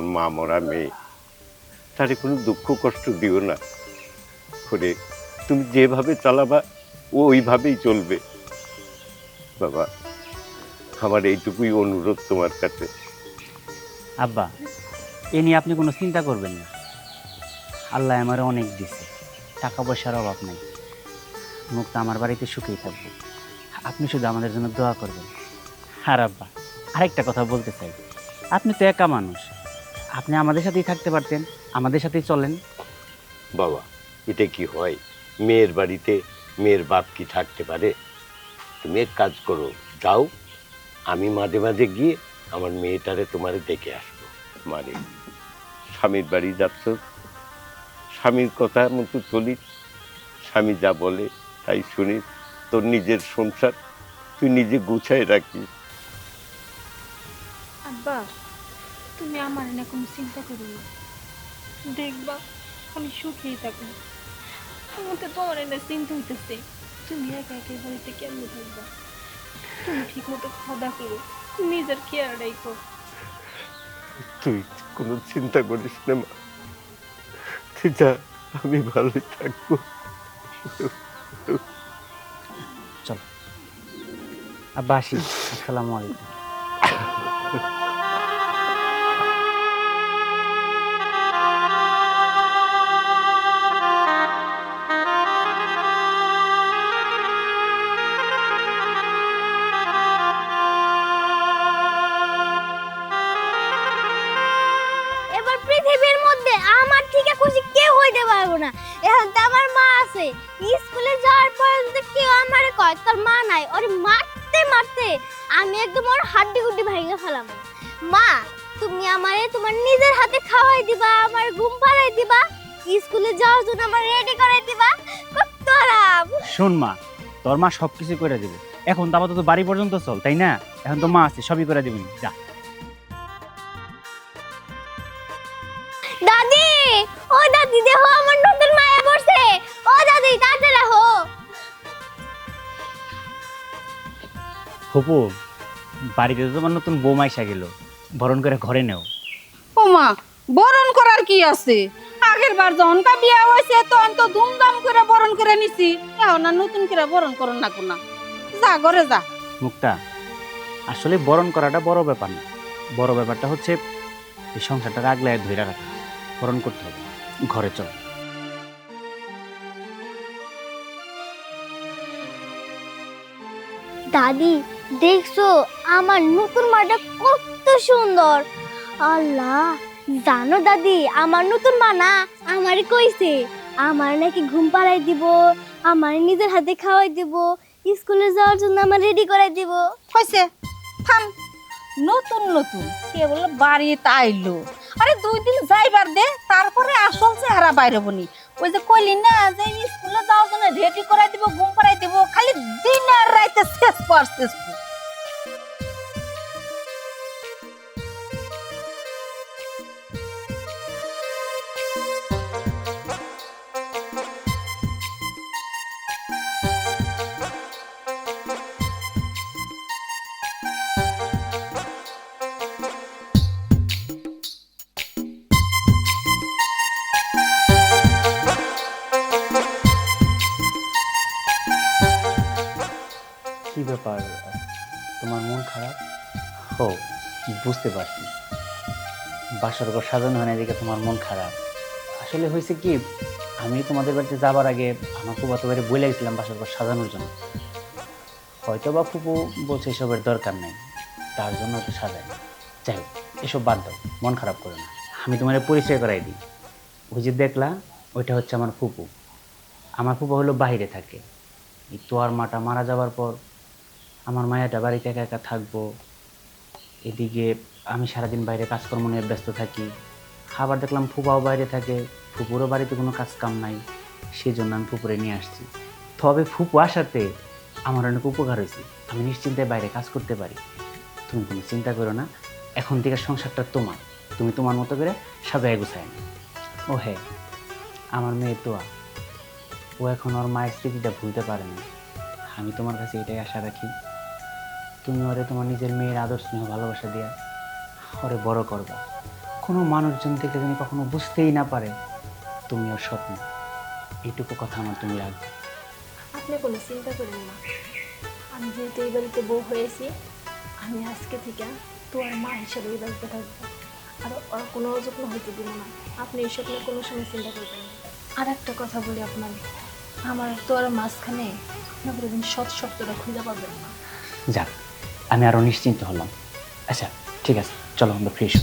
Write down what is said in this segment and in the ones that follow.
আমার মা মরা মেয়ে। তারে কোনো দুঃখ কষ্ট দিও না। করে তুমি যেভাবে চালাবা ও ওইভাবেই চলবে। বাবা, আমার এইটুকুই অনুরোধ তোমার কাছে। আব্বা, এ নিয়ে আপনি কোনো চিন্তা করবেন না। আল্লাহ আমার অনেক দিছে টাকা পয়সার অভাব নেই। মুক্তা আমার বাড়িতে সুখেই থাকবে। আপনি শুধু আমাদের জন্য দোয়া করবেন। আর আব্বা, আরেকটা কথা বলতে চাই। আপনি তো একা মানুষ। আপনি আমাদের সাথেই থাকতে পারতেন আমাদের সাথেই চলেন। বাবা এটা কি হয়? মেয়ের বাড়িতে মেয়ের বাপ কি থাকতে পারে? তুমি এক কাজ করো যাও আমি মাঝে মাঝে গিয়ে আমার মেয়েটারে তোমারে দেখে আসব। মানে স্বামীর বাড়ি যাচ্ছ স্বামীর কথা মতো চলি স্বামী যা বলে তাই শুনিস তোর নিজের সংসার তুই নিজে গুছাই রাখিস। আব্বা তুমি আমার না কোনো চিন্তা করো দেখবা আমি সুখেই থাকব। আমার তো তোমার না চিন্তা হইতেছে। তুমি একা একা বাড়িতে কেমন থাকবা? তুমি ঠিক মতো খাওয়া দাওয়া করো নিজের কেয়ার রাখো তুই কোনো চিন্তা করিস না মা। তুই যা আমি ভালোই থাকব। চল। আব্বা আসি। আসসালামু আলাইকুম। আছে। স্কুলে যাওয়ার পর যদি কেউ আমার কয়, তোর মা নাই, ওর মারতে মারতে আমি একদম ওর হাড্ডি গুড্ডি ভেঙে ফেলাম। মা, তুমি আমারে তোমার নিজের হাতে খাওয়াই দিবা, আমার ঘুম পাড়াই দিবা, স্কুলে যাওয়ার জন্য আমার রেডি করাই দিবা। কত আরাম শোন মা, তোর মা সবকিছু করে দিবে। এখন তো আপাতত বাড়ি পর্যন্ত চল, তাই না? এখন তো মা আছে, সবই করে দিবেন যা। ফুপু বাড়িতে তো তোমার নতুন বৌমা এসে গেল। বরণ করে ঘরে নেও। ওমা বরণ করার কি আছে? আগের বার যখন কা বিয়া হয়েছে তখন তো ধুমধাম করে বরণ করে নিছি। এখন আর নতুন করে বরণ করন না কোনা যা ঘরে যা। মুক্তা আসলে বরণ করাটা বড় ব্যাপার না। বড় ব্যাপারটা হচ্ছে এই সংসারটা রাগলায় ধরে রাখা। বরণ করতে হবে। ঘরে চল। দাদি দেখছ, আমার নতুন মাটা কত সুন্দর। আল্লাহ, জানো দাদি, আমার নতুন মা না আমারে কইছে, আমার নাকি ঘুম পাড়াই দিব, আমার নিজের হাতে খাওয়াই দিব, স্কুলে যাওয়ার জন্য আমার রেডি করাই দিব। হয়েছে থাম। নতুন নতুন, কে বলে বাড়িতে আইলো। আরে দুই দিন যাইবার দে, তারপরে আসল চেহারা বাইরে বনি ওই যে কইলি না যে স্কুলে যাওয়ার জন্য রেডি করাই দিব, ঘুম পাড়াই দিব, খালি দিন আর রাইতে শেষ পর। বাসর ঘর সাজানো হয় না এদিকে তোমার মন খারাপ। আসলে হয়েছে কি আমি তোমাদের বাড়িতে যাবার আগে আমার ফুপাতো বাড়ি বলে গেছিলাম বাসর ঘর সাজানোর জন্য। হয়তো বা ফুপু বলছে এসবের দরকার নেই তার জন্য তো সাজাই। যাই হোক, এসব বাদ দাও মন খারাপ করো না। আমি তোমার পরিচয় করাই দিই। ওই যে দেখলা ওইটা হচ্ছে আমার ফুপু। আমার ফুপু হলো বাইরে থাকে। তোয়ার মাটা মারা যাওয়ার পর আমার মায়াটা বাড়িতে একা একা থাকব এদিকে আমি সারাদিন বাইরে কাজকর্ম নিয়ে ব্যস্ত থাকি। খাবার দেখলাম ফুপাও বাইরে থাকে, ফুপুরও বাড়িতে কোনো কাজ কাম নাই সেই জন্য আমি ফুপুরে নিয়ে আসছি। তবে ফুপু আসাতে আমার অনেক উপকার হয়েছে। আমি নিশ্চিন্তে বাইরে কাজ করতে পারি। তুমি কোনো চিন্তা করো না, এখন থেকে সংসারটা তোমার। তুমি তোমার মতো করে সাজায় গুছায় না ও হ্যাঁ আমার মেয়ে তোয়া, ও এখন ওর মায়ের স্মৃতিটা ভুলতে পারে না। আমি তোমার কাছে এটাই আশা রাখি। তুমি ওরে তোমার নিজের মেয়ের আদর স্নেহ ভালোবাসা দিয়া ওরে বড় করবা। কোনো মানুষজন থেকে তুমি কখনো বুঝতেই না পারে তুমি ওর স্বপ্ন। এইটুকু কথা আমার তুমি রাখবে। আপনি কোনো চিন্তা করেন না। আমি যেহেতু এই বাড়িতে বউ হয়েছি আমি আজকে থেকে তোমার মা হিসেবে এই বাড়িতে থাকব। আর ওর কোনো অযত্ন হইতে দিব না। আপনি এইসব নিয়ে কোনো সময় চিন্তা করবেন না। আর একটা কথা বলি আপনার আমার তোর মাঝখানে আপনার কোনোদিন সৎ শব্দটা খুঁজে পাবেন না। যাক। আমি আরও নিশ্চিন্ত হলাম। আচ্ছা ঠিক আছে চলো আমরা ফ্রেশ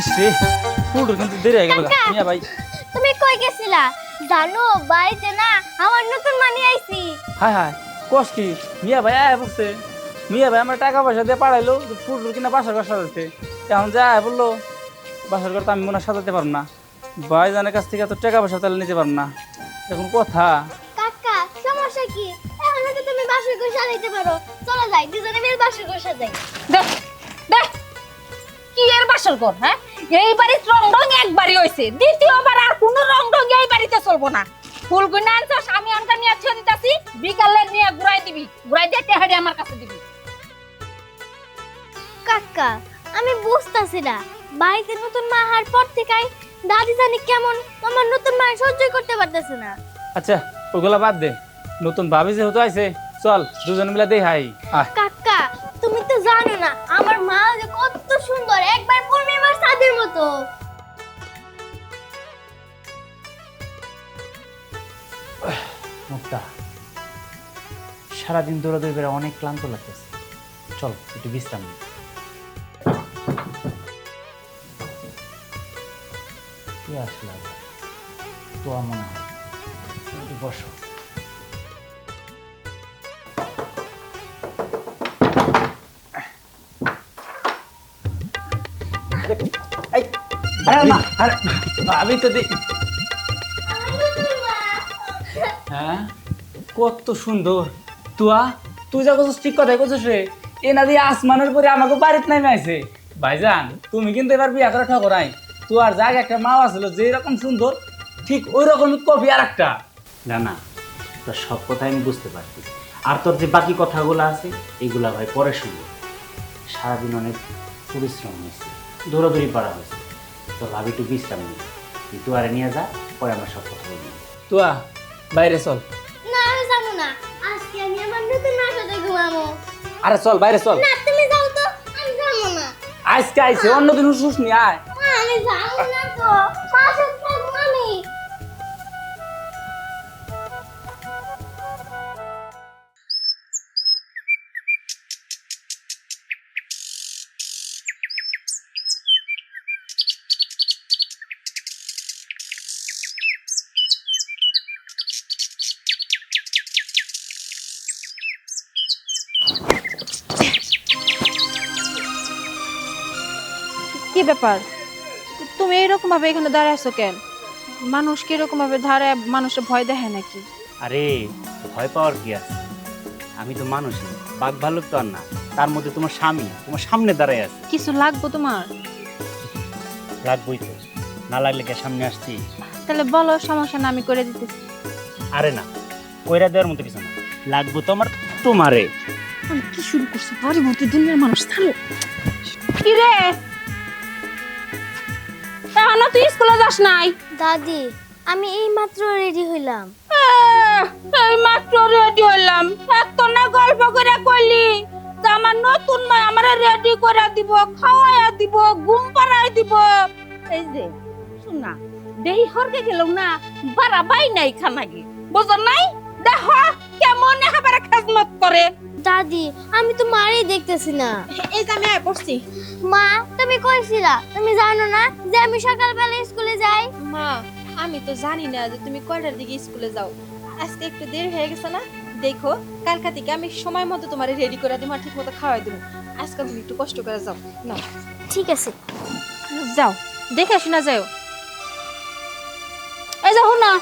ইসরে কিন্তু দেরি হয়ে গেল। মিয়া ভাই। তুমি কই গেছিলা? জানো বাড়িতে না আমার নতুন মানি আইছি। হায় হায় কস কি? মিয়া ভাই আয় বলছে মিয়া ভাই আমার টাকা পয়সা দিয়ে পাঠাইলো কিনা বাসার ঘর সাজাতে এখন যা বলল বাসার ঘর তো আমি মনে হয় সাজাতে পারব না। ভাইজানের কাছ থেকে এত টাকা পয়সা তাহলে নিতে পারব না। এখন কথা। কাকা সমস্যা কি? এখন তো তুমি বাসর ঘর সাজাইতে পারো। চলো যাই দুজনে মিলে বাসর ঘর সাজাই। দেখ দেখ কি এর বাসর ঘর হ্যাঁ? এই বাড়ির রং রং একবারই হয়েছে দ্বিতীয়বার আর কোনো রং রং এই বাড়িতে চলবো না। ফুল গুনা আনছস আমি আনটা নিয়ে ছেড়ে দিতাছি বিকালে নিয়ে ঘুরাই দিবি। ঘুরাই দিয়ে টেহাড়ি আমার কাছে দিবি। কাকা আমি বুঝতাছি না। বাড়িতে নতুন মা হার পর থেকেই দাদি জানি কেমন আমার নতুন মা সহ্য করতে পারতেছে না। আচ্ছা ওগুলা বাদ দে। নতুন ভাবি যেহেতু আইছে চল দুজন মিলে দেই হাই। কাকা তুমি তো জানো না আমার মা যে কত সুন্দর একবার পূর্ণিমার চাঁদের মতো। মুক্তা সারাদিন দৌড়াদৌড়ি করে অনেক ক্লান্ত লাগতেছে। চল একটু বিশ্রাম নিই কে আসলো তো মনে বসো। ভাবি তো দি হ্যাঁ? কত সুন্দর। তুয়া, তুই যা করছিস ঠিক কথাই করছিস রে। এ না দিয়ে আসমানের পরে আমাকে বাড়িতে নামে আছে ভাইজান, তুমি কিন্তু এবার বিয়া করে ঠকরাই তুয়ার জায়গা একটা মাও আসলো যে রকম সুন্দর ঠিক ওই রকমই কপি আর একটা না না তোর সব কথাই আমি বুঝতে পারছি আর তোর যে বাকি কথাগুলো আছে এগুলা ভাই পরে শুনব। সারাদিন অনেক পরিশ্রম হয়েছে দৌড়াদৌড়ি পারা হয়েছে। তোর ভাবি একটু বিশ্রাম নিই তুই দুয়ারে নিয়ে যা পরে আমরা সব কথা বলব। তুয়া বাইরে চল। না আমি যাব না। আজকে আমি আমার নতুন ঘুমাবো। আরে চল বাইরে চল। না তুমি যাও তো আমি যাব না। আজকে আইছে অন্যদিন হুসুস নি আয়। আমি যাব না তো। পাশে থাকব আমি। কি ব্যাপার? এইরকম ভাবে এখানে দাঁড়ায় আছো কেন? মানুষ কি এরকম ভাবে দাঁড়ায় মানুষের ভয় দেখে নাকি? আরে ভয় পাওয়ার কি আছে? আমি তো মানুষই বাঘ ভাল্লুক তো আর না। তার মধ্যে তোমার স্বামী তোমার সামনে দাঁড়ায় আছে। কিছু লাগবো তোমার? লাগবই তো। না লাগলে কে সামনে আসছি? তাহলে বলো সমস্যা না আমি করে দিতেছি। আরে না কইরা দেওয়ার মতো কিছু না। লাগবো তো আমার তোমারে। আমি কি শুরু করছি? বাড়ি ভর্তি দুনিয়ার মানুষ থামো কি রে? এখনও তুই স্কুলে যাস নাই? দাদি আমি এই মাত্র রেডি হইলাম। এই মাত্র রেডি হলাম এত না গল্প করে কইলি আমার নতুন মা আমার রেডি করে দিব খাওয়াইয়া দিব ঘুম পাড়াই দিব। এই যে শোনা দেহি হরকে গেল না বারা বাই নাই খানাগি। বুঝো নাই? দেখ। কেমন একেবারে খেজমত করে। দাদি আমি তো মারই দেখতেছি না। এই যে আমি আয় পড়ছি মা তুমি কইছিলা তুমি জানো না যে আমি সকালবেলা স্কুলে যাই? মা আমি তো জানি না যে তুমি কয়টার দিকে স্কুলে যাও। আজকে একটু দেরি হয়ে গেছে না? দেখো কালকা থেকে আমি সময় মতো তোমার রেডি করে দিব ঠিক মতো খাওয়াই দেবো। আজকে তুমি একটু কষ্ট করে যাও। না ঠিক আছে। যাও। দেখে শোনা যাও। এই যাও না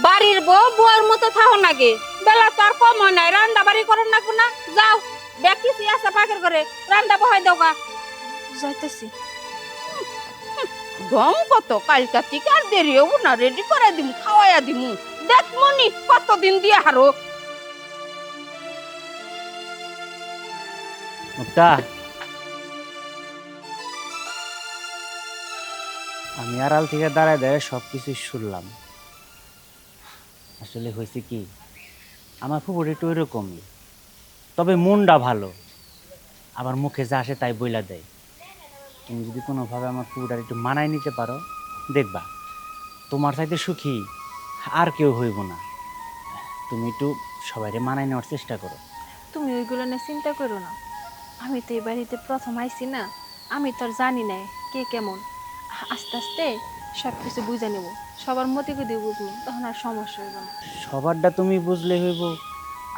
বাড়ির বউ বউয়ের মতো থাও নাকি বেলা তো আর কম হয় নাই রান্না বাড়ি করেন না না। যাও দেখি আছে পাকের করে রান্না বহাই দাও গা। যাইতেছি। গম কত? কালকা থেকে আর দেরি হব না রেডি করে দিমু খাওয়াইয়া দিমু। দেখ মনি কত কতদিন দিয়ে হারো। মুক্তা। আমি আড়াল থেকে দাঁড়ায় দাঁড়ায় সব কিছুই শুনলাম। আসলে হয়েছে কি? আমার ফুপুর একটু এরকমই তবে মনটা ভালো। আবার মুখে যা আসে তাই বইলা দেয়। তুমি যদি কোনোভাবে আমার ফুপুটার একটু মানায় নিতে পারো, দেখবা, তোমার চাইতে সুখী আর কেউ হইব না। তুমি একটু সবাইকে মানায় নেওয়ার চেষ্টা করো। তুমি ওইগুলো নিয়ে চিন্তা করো না। আমি তো এই বাড়িতে প্রথম আইছি না। আমি তো আর জানি না কে কেমন। আস্তে আস্তে সব কিছু বুঝে নেব। সবার মতে দিয়ে বুঝব তখন আর সমস্যা হইব না। সবারটা তুমি বুঝলে হইব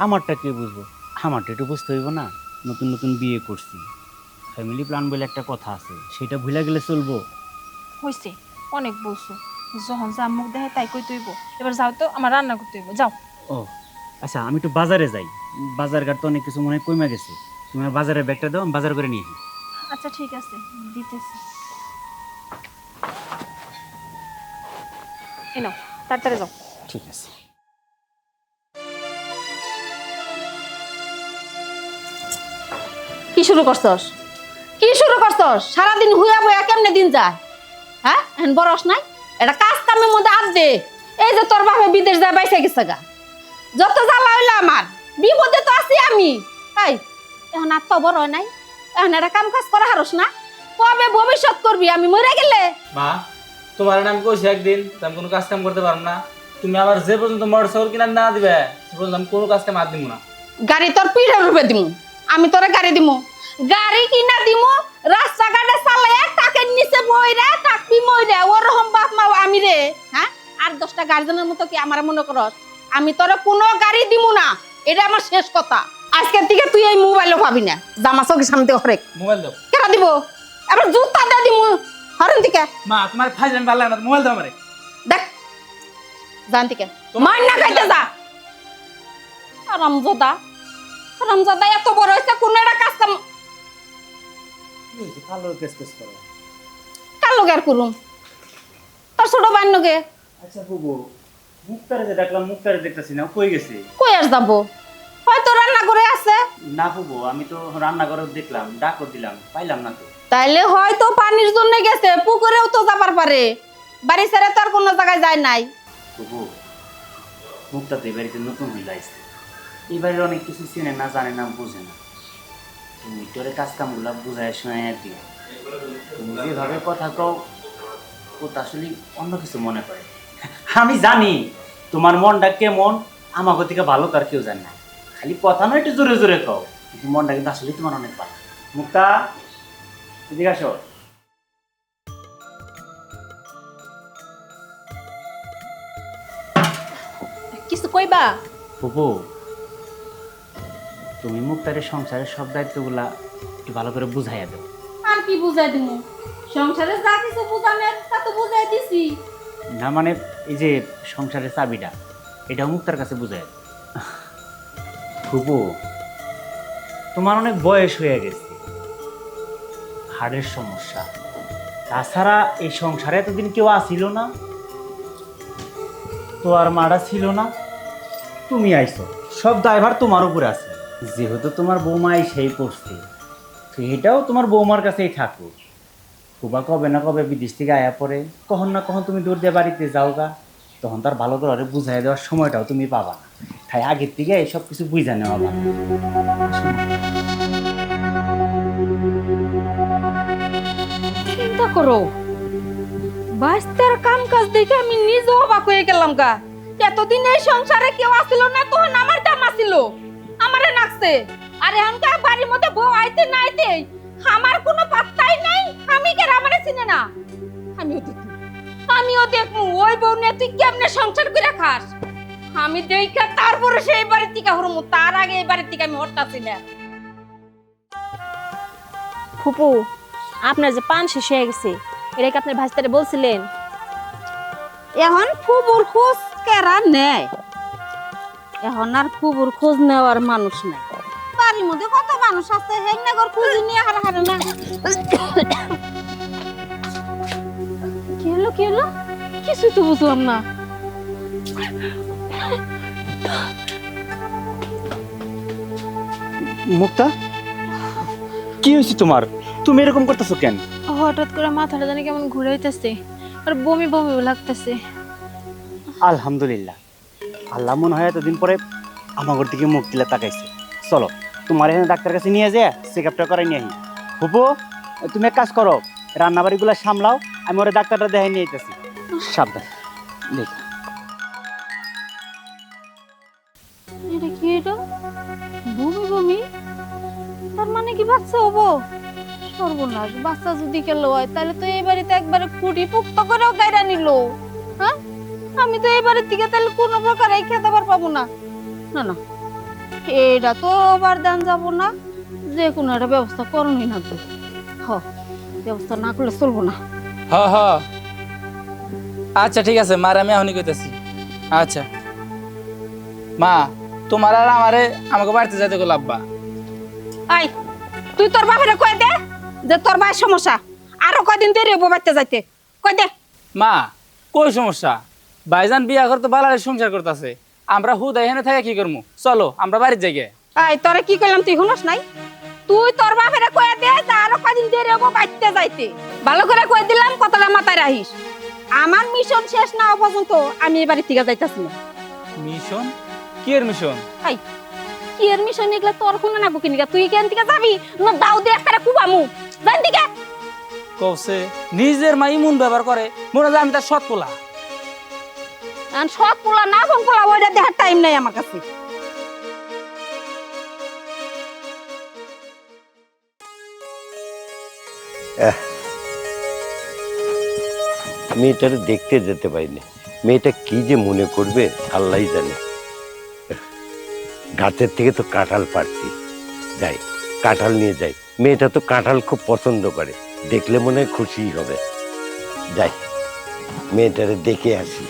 আমারটা কে বুঝব? আমারটা একটু বুঝতে হইব না নতুন নতুন বিয়ে করছি। ফ্যামিলি প্ল্যান বলে একটা কথা আছে সেটা ভুলে গেলে চলবো। হয়েছে অনেক বলছো। যখন যা মুখ দেখে তাই কই তুইব এবার যাও তো আমার রান্না করতে হইব যাও। ও আচ্ছা আমি একটু বাজারে যাই। বাজার ঘাট তো অনেক কিছু মনে হয় কমে গেছে। তুমি বাজারের ব্যাগটা দাও আমি বাজার করে নিয়ে আসি। আচ্ছা ঠিক আছে দিতেছি। এনো তাড়াতাড়ি যাও। ঠিক আছে। কি শুরু করছস? কি শুরু করছস? সারাদিন হুইয়া বইয়া কেমনে দিন যায়? হ্যাঁ? এখন বরস নাই? এটা কাজ কামের মধ্যে আদ দে। এই যে তোর বাপে বিদেশ যায় বাইসে গেছে গা। যত জ্বালা হইল আমার বিপদে তো আছি আমি। এই এখন আর তো বড় নাই। এখন এটা কাম কাজ করা হারস না। কবে ভবিষ্যৎ করবি? আমি মরে গেলে। মা তোমার নাম কইছি একদিন আমি কোনো কাজ কাম করতে পারব না। তুমি আবার যে পর্যন্ত মোটর সাইকেল কিনা না দিবে সে পর্যন্ত আমি কোনো কাজ কাম হাত দিব না। গাড়ি তোর পিঠে রূপে দিমু আমি তোরে গাড়ি দিমু। গাড়ি কিনা দিমু রাস্তাঘাটে চালাই টাকের নিচে বইরে টাকবি মইরে ওরকম বাপ মা আমি রে হ্যাঁ? আর দশটা গার্জেনের মতো কি আমার মনে করস? আমি তোরে কোনো গাড়ি দিমু না এটা আমার শেষ কথা। আজকের থেকে তুই এই মোবাইলও পাবি না। জামা চোখের সামনে হরেক মোবাইল দাও। কেন দিব? এবার জুতা দিয়ে দিমু হরেন থেকে মা তোমার ফাইজ আমি ভালো লাগে না মোবাইল দাও আমারে। দেখ জান মার না খাইতে যা। রামজোদা রামজোদা এত বড় হয়েছে কোন একটা কাজ কাম ভালো কেস কেস করো। লগে আর করুম? তোর ছোট লগে আচ্ছা বুবু মুক্তারে যে ডাকলাম মুক্তারে দেখতেছি না কই গেছে? কই আর যাব? না বুবু আমি তো রান্নাঘরে দেখলাম ডাকও দিলাম পাইলাম না তো। তাইলে হয়তো পানির জন্য গেছে পুকুরেও তো যাবার পারে। বাড়ি ছেড়ে তো আর কোনো জায়গায় যায় নাই। তবু মুক্তা তো এই বাড়িতে নতুন হয়ে যাইছে এই বাড়ির অনেক কিছু চেনে না জানে না বোঝে না। তুমি তোরে কাজ কামগুলো বুঝায় শোনায় আর দিও? তুমি যেভাবে কথা কও ও তো আসলে অন্য কিছু মনে করে। আমি জানি তোমার মনটা কেমন আমাকে থেকে ভালো তার কেউ জানে না। খালি কথা নয় একটু জোরে জোরে কও। কিন্তু মনটা কিন্তু আসলে তোমার অনেক ভালো। মুক্তা এদিকে আসো। কিছু কইবা? ফুপু তুমি মুক্তারের সংসারের সব দায়িত্বগুলা একটু ভালো করে বুঝাইয়া দাও। আর কি বুঝাই দিমু সংসারে যা কিছু বুঝানোর তা তো বুঝাই দিছি। না মানে এই যে সংসারের চাবিটা এটাও মুক্তার কাছে বুঝাই ফুপু তোমার অনেক বয়স হয়ে গেছে। হাড়ের সমস্যা। তাছাড়া এই সংসারে এতদিন কেউ আসিল না। তো আর মারা ছিল না। তুমি আইছো। সব দায়ভার তোমার উপরে আছে। যেহেতু তোমার বৌমা সেই করছে এটাও তোমার বৌমার কাছেই থাকুক। কুবা কবে না কবে বিদেশ থেকে আয়া পড়ে। কখন না কখন তুমি দূর দিয়ে বাড়িতে যাও গা তখন তার ভালো করে বুঝাই দেওয়ার সময়টাও তুমি পাবা না। তাই আগের থেকে এইসব কিছু বুঝা নেওয়া ভালো। চিন্তা করো। বাস্তার কাম কাজ দেখে আমি নিজেও অবাক হয়ে গেলাম গা। এতদিন এই সংসারে কেউ আসিল না, তখন আমার দাম আসিল। আমারে নাকছে। আর এখনকার বাড়ির মধ্যে বউ আইতে না আইতে আমার কোনো পাত্তাই নাই। আমি কে আমারে চিনে না? আমিও দেখি আমিও দেখমু ওই বউ নিয়ে তুই কেমনে সংসার করে খাস? আমি দেখা তারপরে সেই বাড়ির থেকে হরমু তার আগে এই বাড়ির থেকে আমি হরতাছি না। ফুপু আপনার যে পান শেষ হয়ে গেছে এটা কি আপনার ভাস্তারে বলছিলেন? এখন খুবুর খোঁজ কেরা নেয়? এখন আর খুবুর খোঁজ নেওয়ার মানুষ নাই। বাড়ির মধ্যে কত মানুষ আছে হেংনাগর খুঁজি নিয়ে হারা হারে না। কি হলো কি হলো? কিছু তো বুঝলাম না। মুক্তা কি হয়েছে তোমার? তুমি এরকম করতেছো কেন? হঠাৎ করে মাথাটা জানি কেমন ঘুরাইতেছে আর বমি বমি লাগতেছে। আলহামদুলিল্লাহ। আল্লাহ মনে হয় এতদিন পরে আমাগর দিকে মুখ দিলে তাকাইছে। চলো তোমার এখানে ডাক্তার কাছে নিয়ে যা চেক আপটা করাই নিয়ে আহি। হুবু তুমি এক কাজ করো রান্না বাড়িগুলো সামলাও আমি ওরা ডাক্তারটা দেখাই নিয়ে যেতেছি সাবধান। দেখ। এটা কি এটা? বমি বমি তার মানে কি বাচ্চা হব? সর্বনাশ বাচ্চা যদি হয় তাহলে তো এই বাড়িতে একবারে কুটি পুক্ত করেও গাইরা নিল। হ্যাঁ? আমি তো এই বাড়ির থেকে তাহলে কোনো প্রকার এই খেতে পাবো না। না না। এটা তো আবার দান যাব না। যে কোনো একটা ব্যবস্থা করণই না তো। হ। ব্যবস্থা না করলে চলবো না। হ হ। আচ্ছা ঠিক আছে মার আমি এখনই কইতেছি। আচ্ছা। মা তোমার আর আমারে আমাকে বাড়িতে যাইতে গেল আব্বা। আই তুই তোর কয়ে দে যে তোর ভাইয়ের সমস্যা? আরও কয়দিন দেরি হব বাড়তে যাইতে? কয়ে দে। মা কই সমস্যা? ভাইজান বিয়া করতে বালারে সংসার করতেছে। আমরা হুদ এখানে থাকে কি করব চলো আমরা বাড়ির যাই গে। আই তোরে কি কইলাম তুই শুনস নাই? তুই তোর বাপের কয়ে দে যে আরও কয়দিন দেরি হব বাড়তে যাইতে। ভালো করে কয়ে দিলাম কথাটা মাথায় রাখিস। আমার মিশন শেষ না হওয়া পর্যন্ত আমি এই বাড়ির থেকে যাইতাছি না। মিশন? কি এর মিশন? আই কি এর মিশন এগুলা তোর কোনো না বুকিনি তুই কেন থেকে যাবি? না দাও দে একটা কুবামু জান দিকে। কৌছে নিজের মা ইমুন ব্যবহার করে মনে হয় আমি তার সৎ পোলা। আর সব পোলা না ফোন পোলা ওইটা দেখার টাইম নাই আমার কাছে। মেয়েটারে দেখতে যেতে পারিনি। মেয়েটা কি যে মনে করবে, আল্লাহ জানে। গাছের থেকে তো কাঁঠাল পারছি যাই, কাঁঠাল নিয়ে যাই। মেয়েটা তো কাঁঠাল খুব পছন্দ করে। দেখলে মনে হয় খুশিই হবে। যাই, মেয়েটারে দেখে আসি।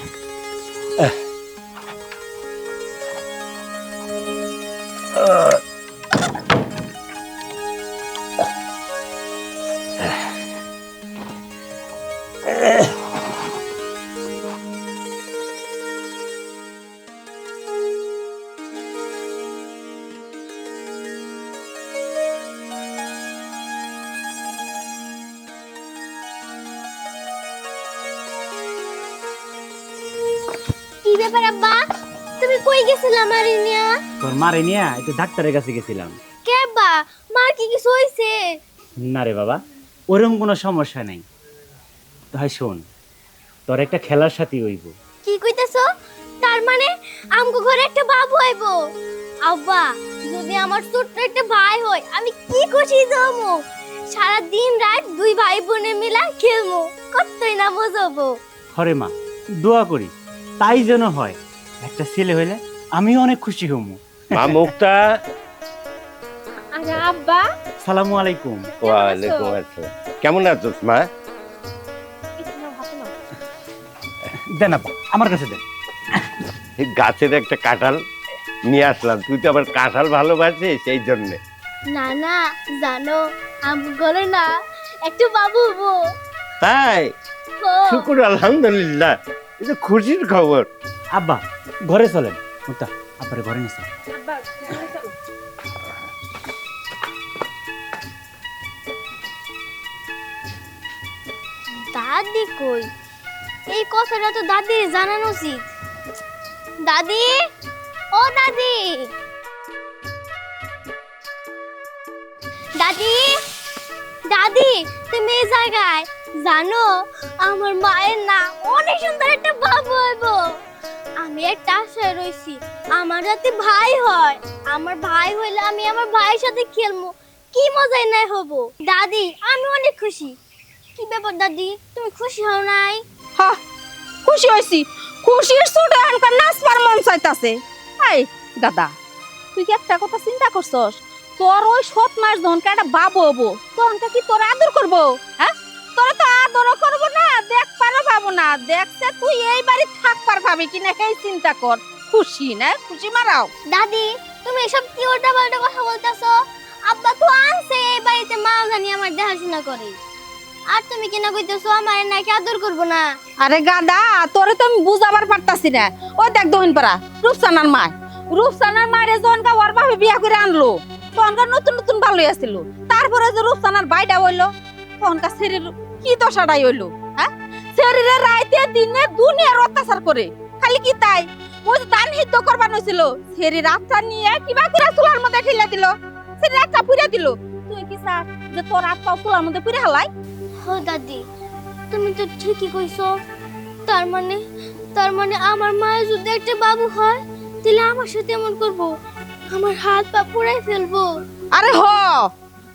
নিয়া তোর মারে নিয়ে একটু ডাক্তারের কাছে গেছিলাম। কে আব্বা মার কি কিছু হইছে? না রে বাবা ওরকম কোনো সমস্যা নেই। তাই শোন তোর একটা খেলার সাথী হইব। কি কইতেছো? তার মানে আমগো ঘরে একটা বাবু আইব আব্বা যদি আমার ছোট্ট একটা ভাই হয় আমি কি খুশি যাব সারা দিন রাত দুই ভাই বোনে মিলা খেলব কতই না বোঝাবো। হরে মা দোয়া করি তাই যেন হয়। একটা ছেলে হইলে আমিও অনেক খুশি হমু মা মুক্তা। আরে আব্বা। সালামু আলাইকুম। ওয়ালাইকুম আসসালাম। কেমন আছোস মা। দেন আপা আমার কাছে দেন। গাছের একটা কাঁঠাল নিয়ে আসলাম। তুই তো আবার কাঁঠাল ভালোবাসিস সেই জন্যে। না না জানো ঘরে না একটু বাবু হব। তাই? শুকুর আলহামদুলিল্লাহ। এটা খুশির খবর। আব্বা ঘরে চলেন। মুক্তা ঘরে। দাদি কই এই কথাটা তো দাদির জানানো উচিত দাদি ও দাদি দাদি দাদি তুমি এই জায়গায় জানো আমার মায়ের না অনেক সুন্দর একটা বাবু হইব আমি একটা আশায় রইছি, আমার যাতে ভাই হয়। আমার ভাই হইলে আমি আমার ভাইয়ের সাথে খেলব কি মজাই নাই হব। দাদি, আমি অনেক খুশি। কি ব্যাপার দাদি, তুমি খুশি হও নাই? হা, খুশি হয়েছি খুশির ছোট এখানকার নাচবার মন চাইতাছে। আই দাদা, তুই কি একটা কথা চিন্তা করছস? তোর ওই সৎ মাস ধনকে একটা বাবু হব। তখনকে কি তোর আদর করব? হ্যাঁ? তোর তো আদর করব না পাবো না। দেখছে তুই এই বাড়ি থাকবার পাবি কিনা সেই চিন্তা কর। খুশি না? খুশি মারাও। দাদি তুমি এসব কি উল্টা পাল্টা কথা বলতেছো? আব্বা তো আনছে এই বাড়িতে মা জানি আমার দেখাশোনা করে। আর তুমি কিনা কইতেছো আমার নাকি আদর করব না? আরে গাদা তোরে তো আমি বুঝাবার পারতাছি না। ওই দেখ দহিন পাড়া রূপসানার মা রূপসানার মায়ের যখন ওর বাপে বিয়া করে আনলো। তখনকার নতুন নতুন ভালোই আছিল তারপরে যে রূপসানার বাইটা হইল তখনকার শরীর কি দশাটাই হইল হ্যাঁ? শরীরে রাইতে দিনে দুনিয়ার অত্যাচার করে। খালি কি তাই? ওই যে ধান হিদ্ধ করবার হয়েছিল শরীর আত্মা নিয়ে কিবা করে চুলার মধ্যে ঠেলে দিল। শরীর একটা পুড়ে দিল। তুই কি চাস যে তোর আত্মা চুলার মধ্যে পুড়ে হালাই? হো দাদি তুমি তো ঠিকই কইছো। তার মানে তার মানে আমার মায়ের যদি একটা বাবু হয় তাহলে আমার সাথে এমন করব? আমার হাত পা পুরাই ফেলব। আরে হ!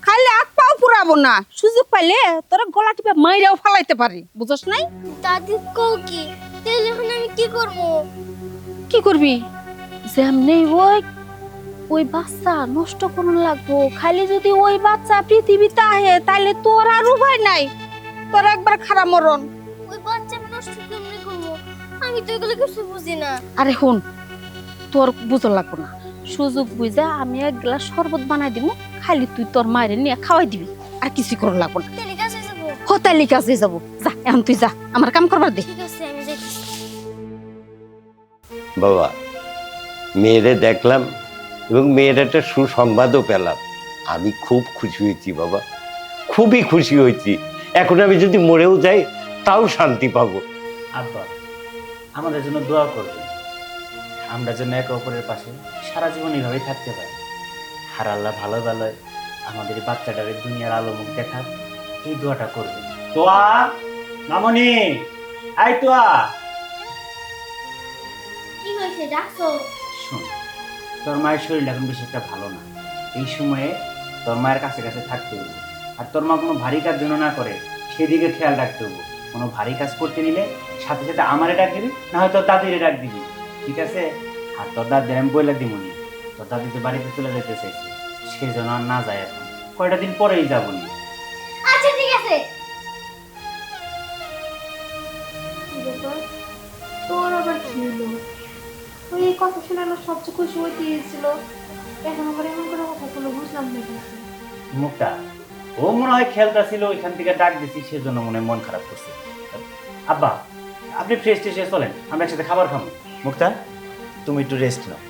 খালি হাত পুরাবো না। সুযোগ পাইলে তোরা গলা টিপে মাইরাও ফালাইতে পারি। বুঝছ নাই? দাদি কও কি তাহলে এখন আমি কি করব? কি করবি? যেমনি ওই ওই বাচ্চা নষ্ট করুন লাগবো। খালি যদি ওই বাচ্চা পৃথিবীতে আহে তাইলে তোর আর উপায় নাই। তোর একবার খারাপ মরণ। ওই বাচ্চা আমি নষ্ট কেমনে করব? আমি তো এগুলো কিছু বুঝি না। আরে হুন তোর বুঝো লাগবো না। সুযোগ বুঝা আমি এক গ্লাস শরবত বানাই দিব খালি তুই তোর মায়ের নিয়ে খাওয়াই দিবি। আর কিছু করা লাগবো না। তাহলে কাছে যাব। হোতালি কাছে যাব। যা এখন তুই যা আমার কাম করবার দে। বাবা মেয়েরে দেখলাম এবং মেয়ের একটা সুসংবাদও পেলাম। আমি খুব খুশি হয়েছি বাবা খুবই খুশি হয়েছি। এখন আমি যদি মরেও যাই তাও শান্তি পাবো। আব্বা আমাদের জন্য দোয়া করবেন। আমরা যেন একে অপরের পাশে সারা জীবন এইভাবেই থাকতে পারি। আর আল্লাহ ভালো ভালো আমাদের এই বাচ্চাটাকে দুনিয়ার আলো মুখ দেখার এই দোয়াটা করবেন তোয়া? মামনি? আই তোয়া। কি হয়েছে ডাকছো? শোন তোর মায়ের শরীর এখন বেশি একটা ভালো না। এই সময়ে তোর মায়ের কাছে কাছে থাকতে হবে আর তোর মা কোনো ভারী কাজ যেন না করে সেদিকে খেয়াল রাখতে হবে কোনো ভারী কাজ করতে নিলে সাথে সাথে আমারে ডাক দিবি না হয় তোর দাদিরে ডাক দিবি। ঠিক আছে? আর তোর দাদির আমি বইলা দিমনি। তোর দাদি তো বাড়িতে চলে যেতে চাইছে। সে যেন আর না যায় এখন। কয়টা দিন পরেই যাব নি। আচ্ছা ঠিক আছে। তোর আবার কি হলো? ওই এই কথা শুনে আমার সবচেয়ে খুশি হইতে গিয়েছিল এখন আবার এমন করে কথা বলে বুঝলাম না ও মনে হয় খেলতা ছিল ওইখান থেকে ডাক দিছি সেজন্য মনে মন খারাপ করছে। আব্বা আপনি ফ্রেশ ট্রেশ চলেন আমরা একসাথে খাবার খাব। মুক্তা তুমি একটু রেস্ট নাও।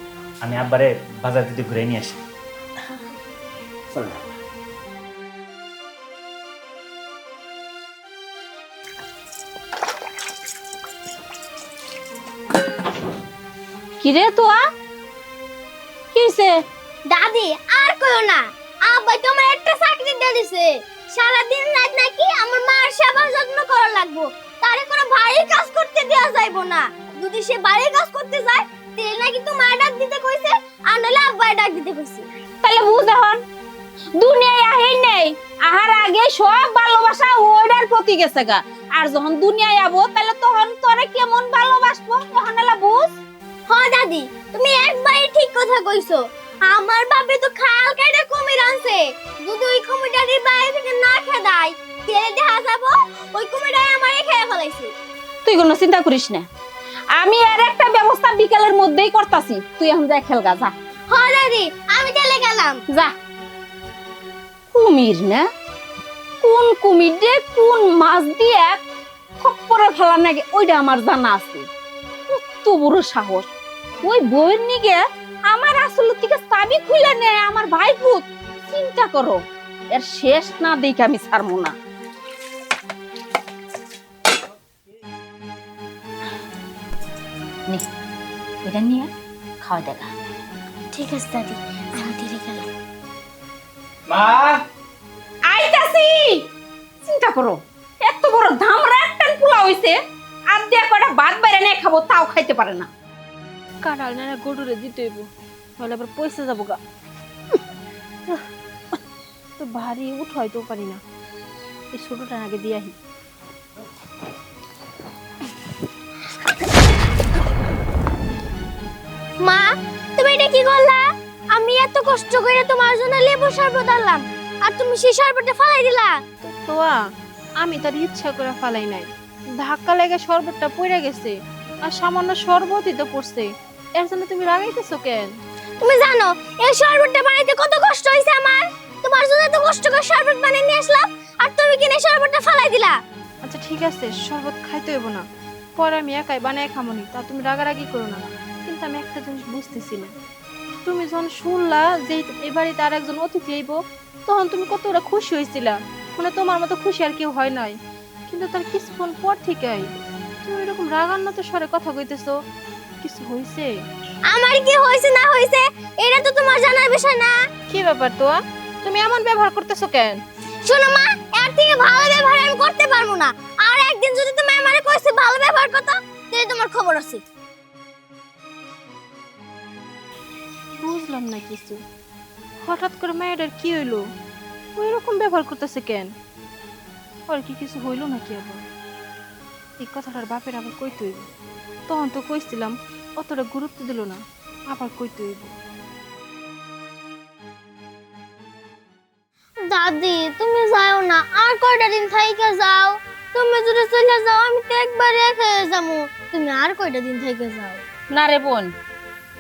আমি আব্বারে বাজার দিতে ঘুরে নিয়ে আসি। চলেন কিরে তোয়া? কি দাদি আর কইও না। আব্বা তোমার একটা চাকরি দিয়ে দিছে। সারাদিন রাত নাকি আমার মার সেবা যত্ন করা লাগবো। তারে কোনো ভারী কাজ করতে দেওয়া যাইবো না। যদি সে ভারী কাজ করতে যায় তাহলে নাকি তোমার ডাক দিতে কইছে আর নাহলে আব্বাই ডাক দিতে কইছে। তাহলে বুঝ এখন। দুনিয়ায় আহেই নেই। আহার আগে সব ভালোবাসা ওইটার প্রতি গেছে গা। আর যখন দুনিয়ায় আবো তাহলে তখন তোরে কেমন ভালোবাসবো? তখন এলা বুঝ? হ দাদি তুমি একবারই ঠিক কথা কইছো। আমার বাপে তো খাল কেটে কুমির আনছে। যদি ওই কুমিরটাকে বাইরে থেকে না খেদাই তাহলে দেখা যাব ওই কুমিরটাই আমারে খেয়ে ফেলাইছে। তুই কোনো চিন্তা করিস না। আমি এর একটা ব্যবস্থা বিকালের মধ্যেই করতাছি। তুই এখন যা খেলগা যা। হ্যাঁ দাদি আমি চলে গেলাম। যা। কুমির না? কোন কুমির রে? কোন মাছ দিয়ে খপ্পরে ফেলা নাকি? ওইটা আমার জানা আছে। কত বড় সাহস। ওই বইয়ের নিগে আমার আসলে থেকে চাবি খুলে নেয় আমার ভাই পুত চিন্তা করো, এর শেষ না দেখে আমি ছাড়বো না। এটা নিয়ে খাওয়া দেখা। ঠিক আছে, দাদি। মা! আইতাছি! চিন্তা করো এত বড় ধামরা একটা পোলা হইছে আর দিয়ে কয়টা ভাত বাইরে নিয়ে খাব তাও খাইতে পারে না। কাঁঠাল না গরুরে দিতে হইব? তাহলে আবার পয়সা যাব গা। তো ভারী উঠাইতেও পারি না। এই ছোটটা আগে দিয়ে আহি। মা তুমি এটা কি করলা? এত কষ্ট করে তোমার জন্য লেবু শরবত আনলাম আর তুমি সেই শরবতটা ফালাই দিলা। তোয়া আমি তার ইচ্ছা করে ফালাই নাই। ধাক্কা লেগে শরবতটা পড়ে গেছে আর সামান্য শরবতই তো পড়ছে। এর জন্য তুমি রাগাইতেছো কেন? তুমি জানো এই শরবতটা বানাইতে কত কষ্ট হয়েছে আমার? তোমার জন্য এত কষ্ট করে শরবত বানিয়ে নিয়ে আসলাম আর তুমি কিনে শরবতটা ফালাই দিলা। আচ্ছা ঠিক আছে শরবত খাইতে হইব না। পরে আমি একাই বানায় খামনি তা তুমি রাগারাগি করো না। কিন্তু কিন্তু আমি একটা জিনিস বুঝতেছি না। তুমি যখন শুনলা যে এ বাড়িতে আর একজন অতিথি আইব তখন তুমি কতটা খুশি হয়েছিলা মানে তোমার মতো খুশি আর কেউ হয় নাই। কিন্তু তার কিছুক্ষণ পর থেকেই তুমি এরকম রাগান্বিত স্বরে কথা কইতেছো। কিছু হয়েছে আমার কি হয়েছে না হয়েছে এটা তো তোমার জানার বিষয় না। কি ব্যাপার তো তুমি এমন ব্যবহার করতেছো কেন? শোনো মা এর থেকে ভালো ব্যবহার আমি করতে পারব না। আর একদিন যদি তুমি আমারে কইছে ভালো ব্যবহার করতে তাহলে তোমার খবর আছে। বুঝলাম না কিছু। হঠাৎ করে মায়ের কি হইল? ওই রকম ব্যবহার করতেছে কেন? ওর কি কিছু হইল নাকি আবার? এই কথাটার বাপের আবার কইতে হইব। তখন তো কইছিলাম অতটা গুরুত্ব দিল না আবার কইতে হইব। দাদি তুমি যাও না আর কয়টা দিন থাইকে যাও। তুমি যদি চলে যাও আমি তো একবার রেখে যাব। তুমি আর কয়টা দিন থাইকে যাও? না রে বোন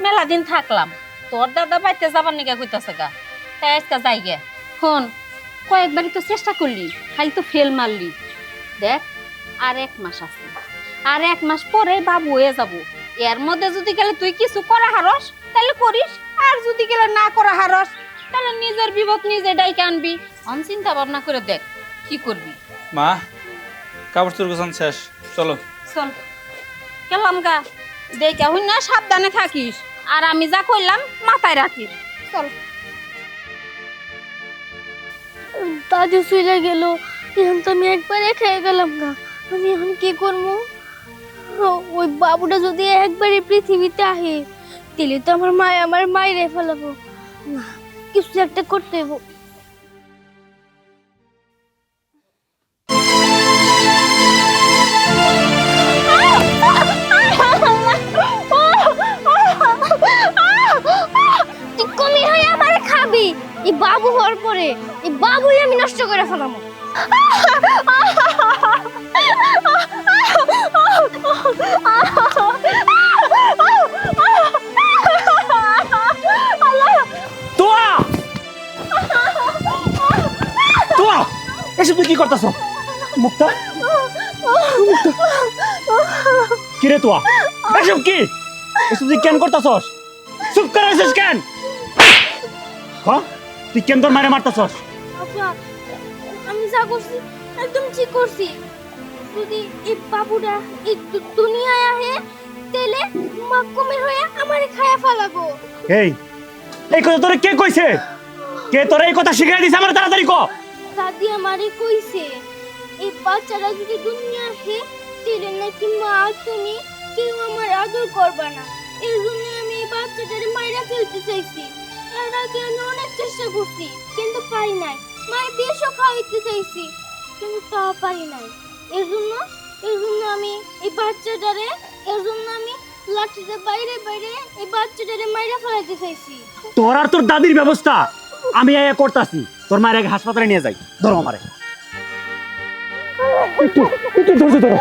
মেলা দিন থাকলাম। তোর দাদা বাইতে যাবার নিকা কইতাছে গা। তাই আজকে যাই গে। হন কয়েকবারই তো চেষ্টা করলি খালি তো ফেল মারলি। দেখ আর এক মাস আছে। আর এক মাস পরে বাবু হয়ে যাব। এর মধ্যে যদি গেলে তুই কিছু করা হারস তাহলে করিস। আর যদি গেলে না করা হারস তাহলে নিজের বিপদ নিজে ডাইকে আনবি। অন চিন্তা ভাবনা করে দেখ কি করবি। মা কাপড় চোর গোছান শেষ। চলো। চল। গেলাম গা। দেখে হই না সাবধানে থাকিস। আর আমি যা করলাম মাথায় রাখি। চল। দাদু শুইলে গেল। এখন তো আমি একবারে খেয়ে গেলাম না। আমি এখন কি করব? ওই বাবুটা যদি একবারে পৃথিবীতে আহে তাহলে তো আমার মা আমার মায়ের ফেলাবো। না, কিছু একটা করতে হইব। এই বাবু হওয়ার পরে এই বাবুই আমি নষ্ট করে ফেলাম এসব তুই কি করতেছ? মুক্তা? কি রে তোয়া? এসব কি? এসব তুই কেন করতেছস? চুপ করে আছিস কেন? হ্যাঁ? তুই কেন তোর মারে মারতেছস? আপা আমি যা করছি একদম ঠিক করছি। যদি এই বাবুটা এই দুনিয়ায় আহে তেলে মা কমির হয়ে আমারে খায়া ফেলাবো। এই এই কথা তোরে কে কইছে? কে তোরে এই কথা শিখাই দিছে আমার তাড়াতাড়ি ক? দাদি আমারে কইছে এই বাচ্চারা যদি দুনিয়া আসে তেলে নাকি মা তুমি কেউ আমার আদর করবে না। এই জন্য আমি এই বাচ্চাটারে মাইরা ফেলতে চাইছি। এর আগে আমি অনেক চেষ্টা করছি কিন্তু পারি নাই। মায়ের বিষও খাওয়াইতে চাইছি কিন্তু তা পারি নাই। এর জন্য এর জন্য আমি এই বাচ্চাটারে এর জন্য আমি লাঠিতে বাইরে বাইরে এই বাচ্চাটারে মাইরা ফেলাইতে চাইছি। তোর আর তোর দাদির ব্যবস্থা। আমি এ করতাছি। তোর মায়ের আগে হাসপাতালে নিয়ে যাই। ধরো আমারে। একটু একটু ধৈর্য ধরো।